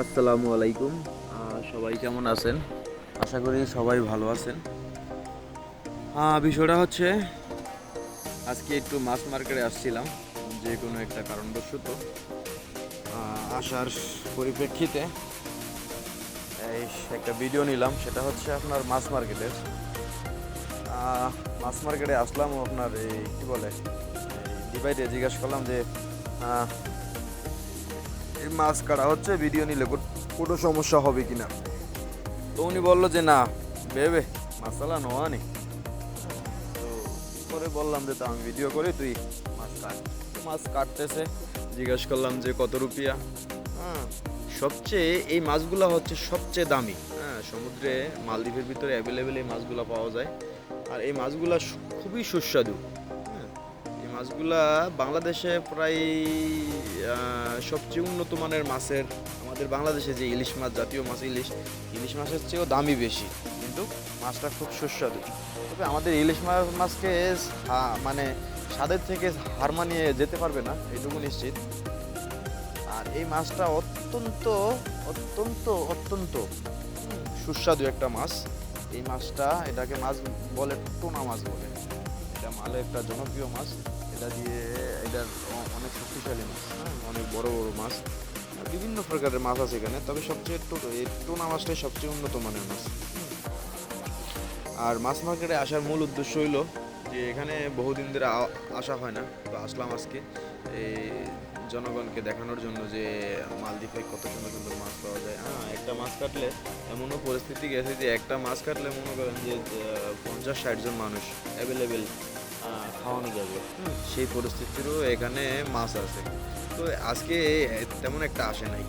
আসসালামু আলাইকুম। সবাই কেমন আছেন? আশা করি সবাই ভালো আছেন। আহ, বিষয়টা হচ্ছে আজকে একটু মাছ মার্কেটে আসছিলাম যে কোনো একটা কারণবশত। আসার পরিপ্রেক্ষিতে এই একটা ভিডিও নিলাম সেটা হচ্ছে আপনার মাছ মার্কেটের। মাছ মার্কেটে আসলাম আপনার এই কি বলে ডিভাইডে জিজ্ঞাসা করলাম যে মাছ কাটা হচ্ছে ভিডিও নিলে কো- কোনো সমস্যা হবে কিনা? তো উনি বলল যে, না বেবে মাসালা নোয়া নি তো পরে বললাম যে, তা আমি ভিডিও করি, তুই মাছ কাট। মাছ কাটতেছে, জিজ্ঞাসা করলাম যে, কত রুপিয়া? হ্যাঁ সবচেয়ে এই মাছগুলো হচ্ছে সবচেয়ে দামি। হ্যাঁ সমুদ্রে, মালদ্বীপের ভিতরে অ্যাভেলেবেল এই মাছগুলো পাওয়া যায়। আর এই মাছগুলো খুবই সুস্বাদু। হ্যাঁ এই মাছগুলা বাংলাদেশে প্রায় সবচেয়ে উন্নত মানের মাছের আমাদের বাংলাদেশে যে ইলিশ মাছ, জাতীয় মাছ ইলিশ ইলিশ মাছের চেয়েও দামই বেশি, কিন্তু মাছটা খুব সুস্বাদু। তবে আমাদের ইলিশ মাছ মাছকে মানে স্বাদের থেকে হার মানিয়ে যেতে পারবে না, এইটুকু নিশ্চিত। আর এই মাছটা অত্যন্ত অত্যন্ত অত্যন্ত সুস্বাদু একটা মাছ। এই মাছটা এটাকে মাছ বলে, টোনা মাছ বলে। এটা মালে একটা জনপ্রিয় মাছ। এটা দিয়ে এটার অনেক শক্তিশালী মাছ হ্যাঁ? অনেক বড় বড় মাছ। বিভিন্ন প্রকারের মাছ আছে এখানে, তবে সবচেয়ে টোনা মাছটাই সবচেয়ে উন্নত মানের মাছ। আর মাছ মার্কেটে আসার মূল উদ্দেশ্য হইল যে এখানে বহুদিন ধরে আসা হয় না, তো আসলাম আজকে। এই জনগণকে দেখানোর জন্য যে মালদ্বীপে কত সুন্দর সুন্দর মাছ পাওয়া যায়। হ্যাঁ একটা মাছ কাটলে এমনও পরিস্থিতি গেছে যে একটা মাছ কাটলে মনে করেন যে পঞ্চাশ, ষাট জন মানুষ অ্যাভেলেবেল খাওয়ানো যাবে। সেই পরিস্থিতিরও এখানে মাছ আছে। তো আজকে তেমন একটা আসে নাই।